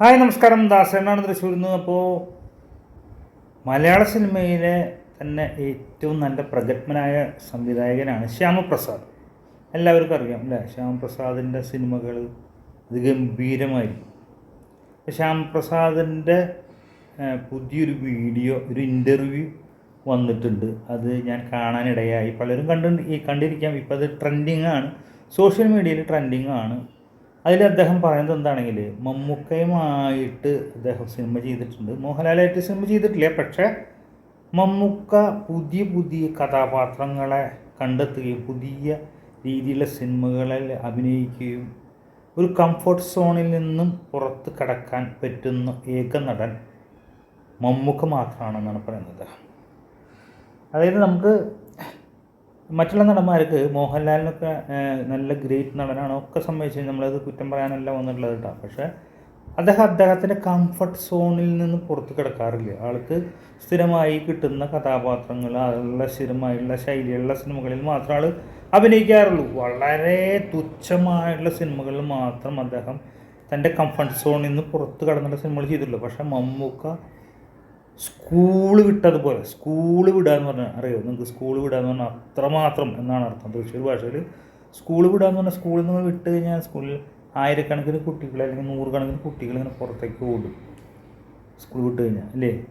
Hi നമസ്കാരം. ദാസനാണ് തൃശ്ശൂരിൽ നിന്ന് അപ്പോൾ മലയാള സിനിമയിലെ തന്നെ ഏറ്റവും നല്ല പ്രഗത്ഭനായ സംവിധായകനാണ് ശ്യാമപ്രസാദ്. എല്ലാവർക്കും അറിയാം അല്ലേ? ശ്യാമപ്രസാദിന്റെ സിനിമകൾ അത് ഗംഭീരമായിരിക്കും ശ്യാമപ്രസാദിന്റെ പുതിയൊരു വീഡിയോ ഒരു ഇന്റർവ്യൂ വന്നിട്ടുണ്ട്. അത് ഞാൻ കാണാനിടയായി. പലരും കണ്ടു ഈ കണ്ടിരിക്കാം. ഇപ്പോൾ അത് ട്രെൻഡിങ് ആണ് സോഷ്യൽ മീഡിയയിൽ ട്രെൻഡിങ് ആണ് അതിൽ അദ്ദേഹം പറയുന്നത് എന്താണെങ്കിൽ മമ്മൂക്കയുമായിട്ട് അദ്ദേഹം സിനിമ ചെയ്തിട്ടുണ്ട്. മോഹൻലാലായിട്ട് സിനിമ ചെയ്തിട്ടില്ല. പക്ഷേ മമ്മൂക്ക പുതിയ പുതിയ കഥാപാത്രങ്ങളെ കണ്ടെത്തുകയും പുതിയ രീതിയിലുള്ള സിനിമകളിൽ അഭിനയിക്കുകയും ഒരു കംഫർട്ട് സോണിൽ നിന്നും പുറത്ത് കടക്കാൻ പറ്റുന്ന ഏക നടൻ മമ്മൂക്ക മാത്രമാണെന്നാണ് പറയുന്നത്. അതായത് നമുക്ക് മറ്റുള്ള നടന്മാർക്ക് മോഹൻലാലിനൊക്കെ നല്ല ഗ്രേറ്റ് നടനാണ് ഒക്കെ സംബന്ധിച്ച് നമ്മളത് കുറ്റം പറയാനല്ല വന്നിട്ടുള്ളത് കേട്ടോ പക്ഷേ അദ്ദേഹം അദ്ദേഹത്തിന്റെ കംഫർട്ട് സോണിൽ നിന്ന് പുറത്ത് കിടക്കാറില്ല. ആൾക്ക് സ്ഥിരമായി കിട്ടുന്ന കഥാപാത്രങ്ങൾ അതിലുള്ള സ്ഥിരമായുള്ള ശൈലിയുള്ള സിനിമകളിൽ മാത്രം ആൾ അഭിനയിക്കാറുള്ളൂ. വളരെ തുച്ഛമായുള്ള സിനിമകളിൽ മാത്രം അദ്ദേഹം തന്റെ കംഫർട്ട് സോണിൽ നിന്ന് പുറത്ത് കിടന്നുള്ള സിനിമകൾ ചെയ്തിട്ടുള്ളൂ. പക്ഷേ മമ്മൂക്ക സ്കൂൾ വിട്ടതുപോലെ സ്കൂൾ വിടുക എന്ന് പറഞ്ഞാൽ അറിയോ? നിങ്ങൾക്ക് സ്കൂൾ വിടുക എന്ന് പറഞ്ഞാൽ അത്രമാത്രം എന്നാണ് അർത്ഥം. തൃശ്ശൂർ ഭാഷയിൽ സ്കൂൾ വിടുക എന്ന് പറഞ്ഞാൽ സ്കൂളിൽ നിന്ന് വിട്ട് കഴിഞ്ഞാൽ സ്കൂളിൽ ആയിരക്കണക്കിന് കുട്ടികൾ അല്ലെങ്കിൽ നൂറുകണക്കിന് കുട്ടികൾ ഇങ്ങനെ പുറത്തേക്ക് ഓടും. സ്കൂൾ വിട്ട് കഴിഞ്ഞാൽ അല്ലേ?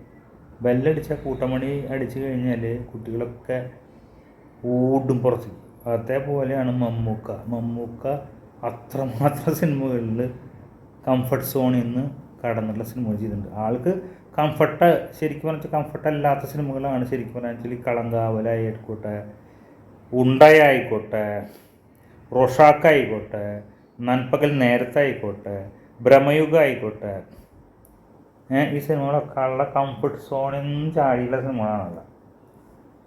ബെല്ലടിച്ചാൽ കൂട്ടമണി അടിച്ചു കഴിഞ്ഞാൽ കുട്ടികളൊക്കെ ഓടും പുറത്തേക്ക്. അതേപോലെയാണ് മമ്മൂക്ക. മമ്മൂക്ക അത്രമാത്രം സിനിമകളിൽ കംഫർട്ട് സോണിൽ നിന്ന് കടന്നുള്ള സിനിമകൾ ചെയ്തിട്ടുണ്ട്. ആൾക്ക് കംഫർട്ട് ശരിക്കും പറഞ്ഞാൽ കംഫർട്ട് അല്ലാത്ത സിനിമകളാണ് ശരിക്കും പറഞ്ഞാൽ കളങ്കാവലായിക്കോട്ടെ ഉണ്ടയായിക്കോട്ടെ റൊഷാക്കായിക്കോട്ടെ നൻപകൽ നേരത്തായിക്കോട്ടെ ഭ്രമയുഗ ആയിക്കോട്ടെ. ഈ സിനിമകളൊക്കെ ഉള്ള കംഫർട്ട് സോണിൽ നിന്ന് ചാടിയുള്ള സിനിമകളാണല്ലോ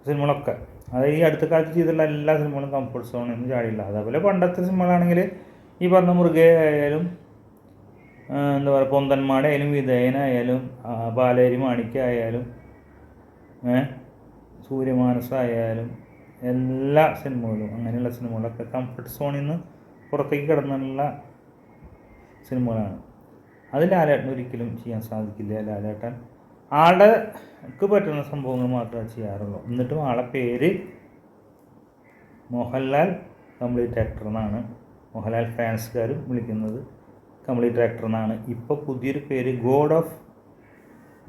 സിനിമകളൊക്കെ അതായത് ഈ അടുത്ത കാലത്ത് ചെയ്തിട്ടുള്ള എല്ലാ സിനിമകളും കംഫർട്ട് സോണിൽ നിന്ന് ചാടിയില്ല അതേപോലെ പണ്ടത്തെ സിനിമകളാണെങ്കിൽ ഈ പറഞ്ഞ ആ, എന്താ പറയുക പൊന്തന്മാടായാലും വിധേയനായാലും പാലേരി മാണിക്യായാലും ഏ സൂര്യമാനസായാലും എല്ലാ സിനിമകളും അങ്ങനെയുള്ള സിനിമകളൊക്കെ കംഫർട്ട് സോണിൽ നിന്ന് പുറത്തേക്ക് കിടന്നുള്ള സിനിമകളാണ്. അത് ലാലേട്ടൻ ഒരിക്കലും ചെയ്യാൻ സാധിക്കില്ല. ലാലേട്ടൻ ആൾക്ക് പറ്റുന്ന സംഭവങ്ങൾ മാത്രമേ ചെയ്യാറുള്ളൂ. എന്നിട്ടും ആളെ പേര് മോഹൻലാൽ കംപ്ലീറ്റ് ആക്ടർ എന്നാണ് മോഹൻലാൽ ഫാൻസുകാരും വിളിക്കുന്നത്. കംപ്ലീറ്റ് ആക്ടർ എന്നാണ്. ഇപ്പോൾ പുതിയൊരു പേര് ഗോഡ് ഓഫ്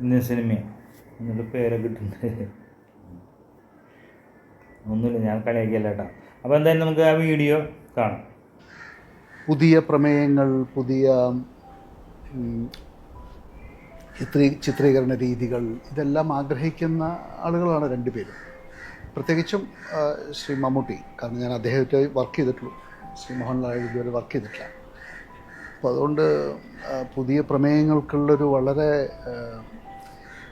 ഇന്ത്യൻ സിനിമയാണ് എന്നൊരു പേരൊക്കെ കിട്ടുന്നത്. ഒന്നുമില്ല ഞാൻ കളിയാക്കിയല്ല കേട്ടോ. അപ്പോൾ എന്തായാലും നമുക്ക് ആ വീഡിയോ കാണാം. പുതിയ പ്രമേയങ്ങൾ പുതിയ ചിത്രീ ചിത്രീകരണ രീതികൾ ഇതെല്ലാം ആഗ്രഹിക്കുന്ന ആളുകളാണ് രണ്ടുപേരും പ്രത്യേകിച്ചും ശ്രീ മമ്മൂട്ടി. കാരണം ഞാൻ അദ്ദേഹത്തെ വർക്ക് ചെയ്തിട്ടുള്ളൂ. ശ്രീ മോഹൻലാൽ ഇതുവരെ വർക്ക് ചെയ്തിട്ടില്ല. അപ്പോൾ അതുകൊണ്ട് പുതിയ പ്രമേയങ്ങൾക്കുള്ളൊരു വളരെ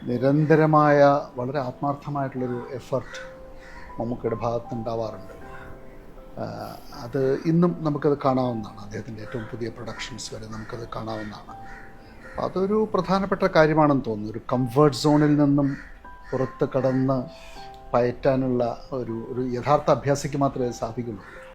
നിരന്തരമായ വളരെ ആത്മാർത്ഥമായിട്ടുള്ളൊരു എഫർട്ട് മമ്മൂക്കയുടെ ഭാഗത്തുണ്ടാവാറുണ്ട്. അത് ഇന്നും നമുക്കത് കാണാവുന്നതാണ്. അദ്ദേഹത്തിന്റെ ഏറ്റവും പുതിയ പ്രൊഡക്ഷൻസ് വരെ നമുക്കത് കാണാവുന്നതാണ്. അതൊരു പ്രധാനപ്പെട്ട കാര്യമാണെന്ന് തോന്നുന്നു. ഒരു കംഫേർട്ട് സോണിൽ നിന്നും പുറത്ത് കടന്ന് പയറ്റാനുള്ള ഒരു ഒരു യഥാർത്ഥ അഭ്യാസിക്ക് മാത്രമേ സാധിക്കുന്നുള്ളൂ